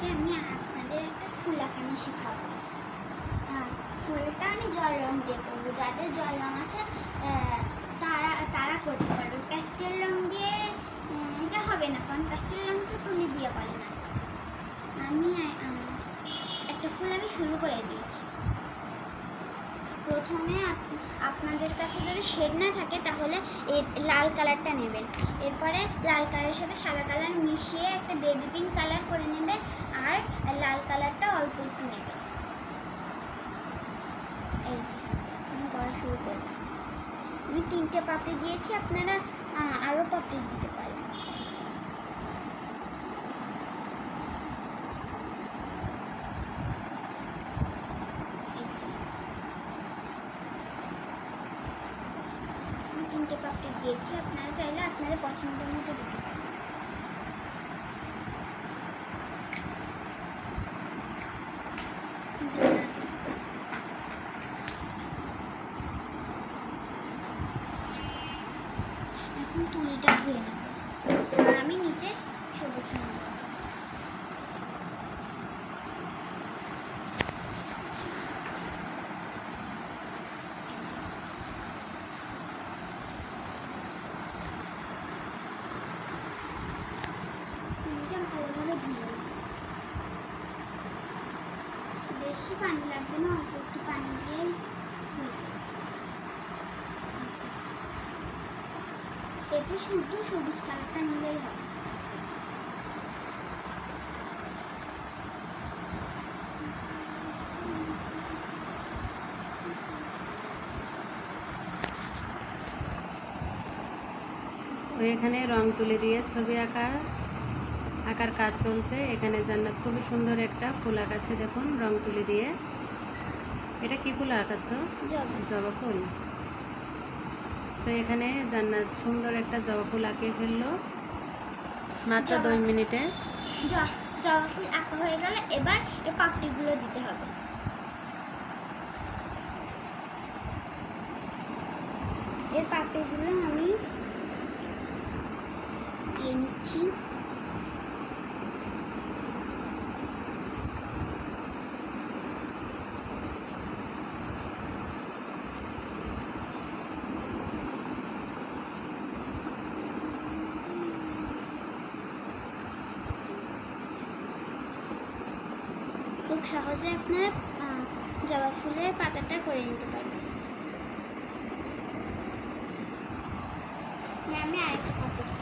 আজকে আমি আপনাদের একটা ফুল আঁকানো শেখাবো। ফুলটা আমি জল রং দিয়ে করব। যাদের জল রং আছে তারা তারা করতে পারবে। প্যাস্টেল রং দিয়ে এটা হবে না, কারণ প্যাস্টেল রং তো তুলি দিয়ে করে না। আমি একটা ফুল আমি শুরু করে দিয়েছি। প্রথমে আপ- আপনাদের কাছে যদি শেড না থাকে, তাহলে এই লাল কালারটা নেবেন। এরপরে লাল কালারের সাথে সাদা কালার মিশিয়ে একটা বেবি পিঙ্ক কালার করে নেবেন আর লাল কালারটা অল্প একটু নেবেন এই যে আমি করা শুরু করব আমি তিনটে পাপড়ি দিয়েছি, আপনারা আরও পাপড়ি দিতে পারেন। তিনটে পাপড়ি দিয়েছি, আপনারা চাইলে আপনাদের পছন্দের মতো দিতে পারেন। এখন তুলিটা ধুয়ে নেব। আর আমি নিচে সবুজ নেব। বেশি পানি লাগবে না, অল্প একটু পানি দিয়ে এতে শুধু সবুজ কালারটা নিলেই হবে। তো এখানে রং তুলে দিয়ে ছবি আঁকা আঁকার কাজ চলছে। এখানে জান্নাত খুবই সুন্দর একটা ফুল আঁকাচ্ছে দেখুন রং তুলি দিয়ে। এটা কি ফুল আঁকাচ্ছ? জবা ফুল। তো এখানে জান্নাত সুন্দর একটা জবা ফুল আঁকিয়ে ফেলল। মাত্র দুই মিনিটে। জবা ফুল আঁকা হয়ে গেল এবার এর পাপড়িগুলো দিতে হবে। এর পাপড়িগুলো আমি দিয়ে নিচ্ছি। খুব সহজে আপনারা জবা ফুলের পাতাটা করে নিতে পারবেন আমি আরেকটা পাতা।